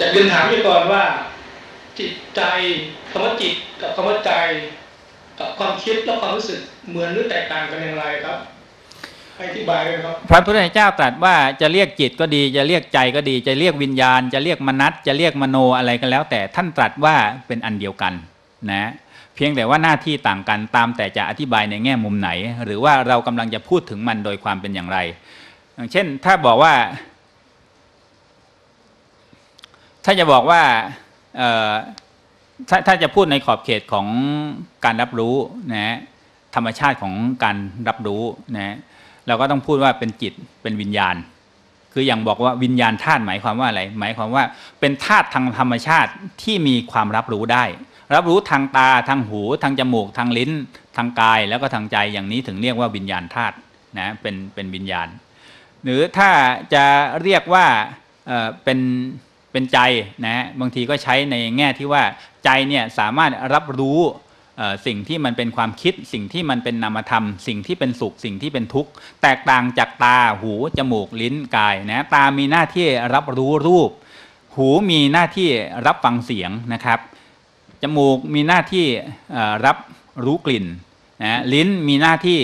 แต่เรียนถามพี่ก่อนว่า จิตใจคำว่าจิตกับคำว่าใจ กับความคิดและความรู้สึกเหมือนหรือแตกต่างกันอย่างไรครับอธิบายด้วยครับพระพุทธเจ้าตรัสว่าจะเรียกจิตก็ดี จะเรียกใจก็ดี จะเรียกวิญญาณ จะเรียกมนัตจะเรียกมโนอะไรก็แล้ว แต่ท่านตรัสว่าเป็นอันเดียวกันนะเพียงแต่ว่าหน้าที่ต่างกันตามแต่จะอธิบายในแง่มุมไหน หรือว่าเรากำลังจะพูดถึงมันโดยความเป็นอย่างไร อย่างเช่น ถ้าบอกว่า ถ้าจะบอกว่าถ้าถ้าจะพูดในขอบเขตของการรับรู้นะธรรมชาติของการรับรู้นะเราก็ต้องพูดว่าเป็นจิตเป็นวิญญาณ คืออย่างบอกว่าวิญญาณธาตุหมายความว่าอะไร หมายความว่าเป็นธาตุทางธรรมชาติที่มีความรับรู้ได้ รับรู้ทางตาทางหู ทางจมูก ทางลิ้น ทางกาย แล้วก็ทางใจอย่างนี้ถึงเรียกว่าวิญญาณธาตุนะเป็นเป็นวิญญาณ หรือถ้าจะเรียกว่าเเป็น เป็นใจนะบางทีก็ใช้ในแง่ที่ว่าใจเนี่ยสามารถรับรู้สิ่งที่มันเป็นความคิดสิ่งที่มันเป็นนามธรรม สิ่งที่เป็นสุขสิ่งที่เป็นทุกข์แตกต่างจากตาหูจมูกลิ้นกายนะตามีหน้าที่รับรู้รูป หูมีหน้าที่รับฟังเสียงนะครับจมูกมีหน้าที่รับรู้กลิ่นนะลิ้นมีหน้าที่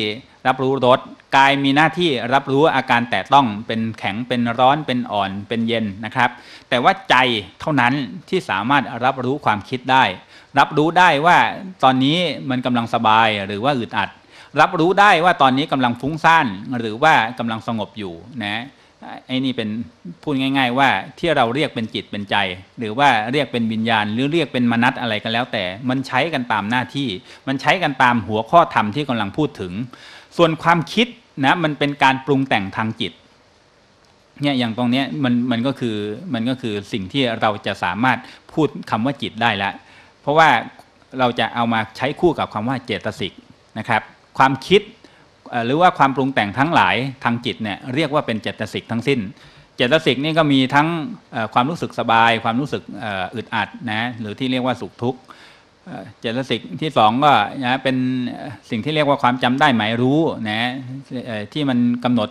รับรู้รสกายมีหน้าที่รับรู้อาการแตะต้องเป็นแข็งเป็นร้อนเป็นอ่อนเป็นเย็นนะครับ แต่ว่าใจเท่านั้นที่สามารถรับรู้ความคิดได้ รับรู้ได้ว่าตอนนี้มันกำลังสบายหรือว่าอึดอัด รับรู้ได้ว่าตอนนี้กำลังฟุ้งซ่านหรือว่ากำลังสงบอยู่นะไอ้นี่เป็นพูดง่าย ๆ ว่าที่เราเรียกเป็นจิตเป็นใจ หรือว่าเรียกเป็นวิญญาณ หรือเรียกเป็นมนัตอะไรก็แล้วแต่ มันใช้กันตามหน้าที่ มันใช้กันตามหัวข้อธรรมที่กำลังพูดถึงส่วนความคิดนะมันเป็นการปรุงแต่งทางจิตเนี่ยอย่างตรงเนี้ยมันมันก็คือมันก็คือสิ่งที่เราจะสามารถพูดคำว่าจิตได้แล้วเพราะว่าเราจะเอามาใช้คู่กับคำว่าเจตสิกนะครับ ความคิดหรือว่าความปรุงแต่งทั้งหลายทางจิตเนี่ยเรียกว่าเป็นเจตสิกทั้งสิ้น เจตสิกนี่ก็มีทั้งความรู้สึกสบาย ความรู้สึกอึดอัดนะหรือที่เรียกว่าสุขทุกข์ เจตสิกที่สองก็นะเป็นสิ่งที่เรียกว่าความจำได้หมายรู้นะที่มันกำหนด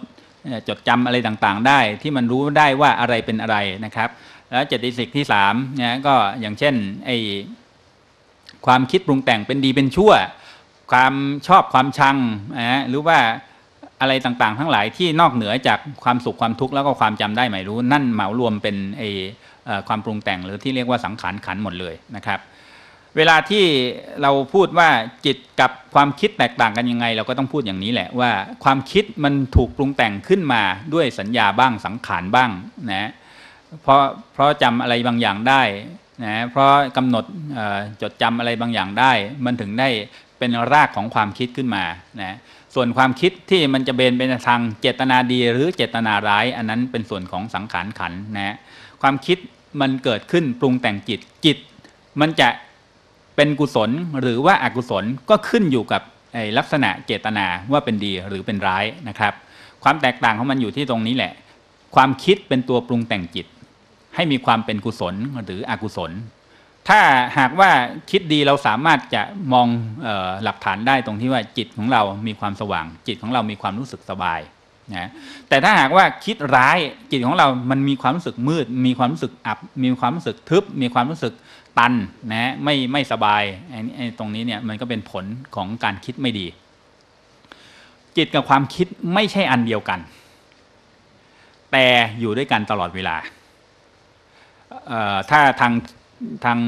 จดจำอะไรต่างๆ ได้ ที่มันรู้ได้ว่าอะไรเป็นอะไรนะครับ แล้วเจตสิกที่สามนะก็อย่างเช่นไอความคิดปรุงแต่งเป็นดีเป็นชั่ว ความชอบความชังนะหรือว่าอะไรต่างๆ ทั้งหลายที่นอกเหนือจากความสุขความทุกข์แล้วก็ความจำได้หมายรู้ นั่นเหมารวมเป็นไอความปรุงแต่งหรือที่เรียกว่าสังขารขันหมดเลยนะครับ เวลาที่เราพูดว่าจิตกับความคิดแตกต่างกันยังไง เราก็ต้องพูดอย่างนี้แหละว่าความคิดมันถูกปรุงแต่งขึ้นมาด้วยสัญญาบ้างสังขารบ้างนะเพราะเพราะจำอะไรบางอย่างได้นะเพราะกำหนดจดจำอะไรบางอย่างได้ มันถึงได้เป็นรากของความคิดขึ้นมานะส่วนความคิดที่มันจะเบนเป็นทางเจตนาดีหรือเจตนาร้าย อันนั้นเป็นส่วนของสังขารขันนะความคิดมันเกิดขึ้นปรุงแต่งจิตจิต มันจะ เป็นกุศลหรือว่าอากุศลก็ขึ้นอยู่กับลักษณะเจตนาว่าเป็นดีหรือเป็นร้ายนะครับ ความแตกต่างของมันอยู่ที่ตรงนี้แหละ ความคิดเป็นตัวปรุงแต่งจิต ให้มีความเป็นกุศลหรืออกุศล ถ้าหากว่าคิดดีเราสามารถจะมองออหลักฐานได้ตรงที่ว่าจิตของเรามีความสว่าง จิตของเรามีความรู้สึกสบาย นะแต่ถ้าหากว่าคิดร้ายจิตของเรามันมีความรู้สึกมืด มีความรู้สึกอับ มีความรู้สึกทึบ มีความรู้สึกตันนะไม่ไม่สบายไอ้นี่ไอ้ตรงนี้เนี่ยมันก็เป็นผลของการคิดไม่ดี จิตกับความคิดไม่ใช่อันเดียวกัน แต่อยู่ด้วยกันตลอดเวลาถ้าทางทาง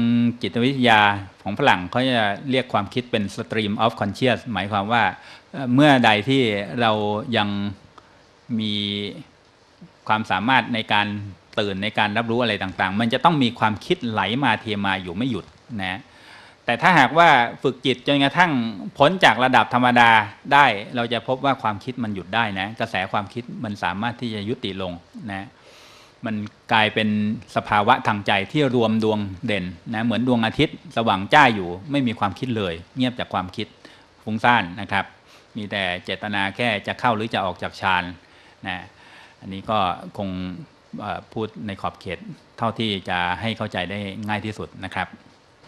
จิตวิทยาของฝรั่งเขาจะเรียกความคิดเป็น stream of conscious หมายความว่าเมื่อใดที่เรายัง มีความสามารถในการตื่นในการรับรู้อะไรต่างๆ มันจะต้องมีความคิดไหลมาเทมาอยู่ไม่หยุดนะแต่ถ้าหากว่าฝึกจิตจนกระทั่งพ้นจากระดับธรรมดาได้ เราจะพบว่าความคิดมันหยุดได้นะกระแสความคิดมันสามารถที่จะยุติลงนะมันกลายเป็นสภาวะทางใจที่รวมดวงเด่นนะเหมือนดวงอาทิตย์สว่างจ้าอยู่ ไม่มีความคิดเลย เงียบจากความคิดฟุ้งซ่านนะครับ มีแต่เจตนาแค่จะเข้าหรือจะออกจากฌาน นะอันนี้ก็คงพูดในขอบเขตเท่าที่จะให้เข้าใจได้ง่ายที่สุดนะครับ